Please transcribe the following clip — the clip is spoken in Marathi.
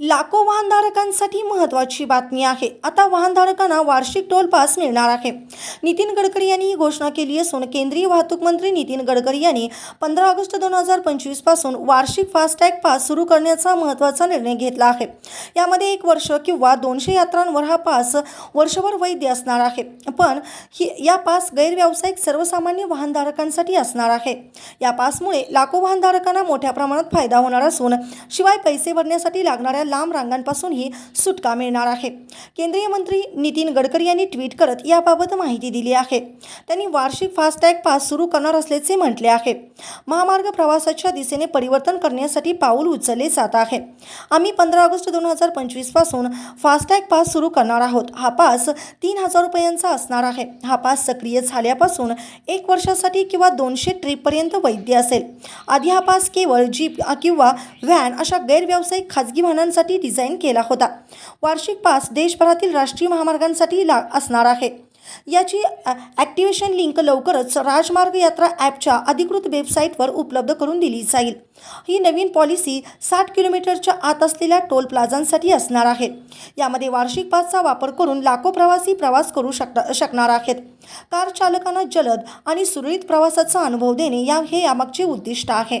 लाखो वाहनधारकांसाठी महत्त्वाची बातमी आहे. आता वाहनधारकांना वार्षिक टोल पास मिळणार आहे. नितीन गडकरी यांनी ही घोषणा केली असून केंद्रीय वाहतूक मंत्री नितीन गडकरी यांनी पंधरा ऑगस्ट दोन हजार पंचवीसपासून वार्षिक फास्टॅग पास सुरू करण्याचा महत्त्वाचा निर्णय घेतला आहे. यामध्ये एक वर्ष किंवा दोनशे यात्रांवर हा पास वर्षभर वैध असणार आहे. पण ही या पास गैरव्यावसायिक सर्वसामान्य वाहनधारकांसाठी असणार आहे. या पासमुळे लाखो वाहनधारकांना मोठ्या प्रमाणात फायदा होणार असून शिवाय पैसे भरण्यासाठी लागणाऱ्या लांब रांगांपासूनही सुटका मिळणार आहे. केंद्रीय मंत्री नितीन गडकरी यांनी ट्विट करत याबाबत माहिती दिली आहे. त्यांनी वार्षिक फास्टॅग पास सुरू करणार असल्याचे म्हटले आहे. महामार्ग प्रवासाच्या दिशेने परिवर्तन करण्यासाठी पाऊल उचलले जात आहे. आम्ही पंधरा ऑगस्ट दोन हजार पंचवीसपासून फास्टॅग पास सुरू करणार आहोत. हा पास तीन हजार रुपयांचा असणार आहे. हा पास सक्रिय झाल्यापासून एक वर्षासाठी किंवा दोनशे ट्रिपपर्यंत वैध असेल. आधी हा पास केवळ जीप किंवा व्हॅन अशा गैरव्यावसायिक खाजगी वाहनांसाठी डिझाईन केला होता. वार्षिक पास देशभरातील राष्ट्रीय महामार्गांसाठी ला असणार आहे. याची ॲक्टिव्हेशन लिंक लवकरच राजमार्ग यात्रा ॲपच्या अधिकृत वेबसाईटवर उपलब्ध करून दिली जाईल. ही नवीन पॉलिसी साठ किलोमीटरच्या आत असलेल्या टोल प्लाझांसाठी असणार आहे. यामध्ये वार्षिक पासचा वापर करून लाखो प्रवासी प्रवास करू शकता शकणार आहेत. कार चालकांना जलद आणि सुरळीत प्रवासाचा अनुभव देणे या हे यामागचे उद्दिष्ट आहे.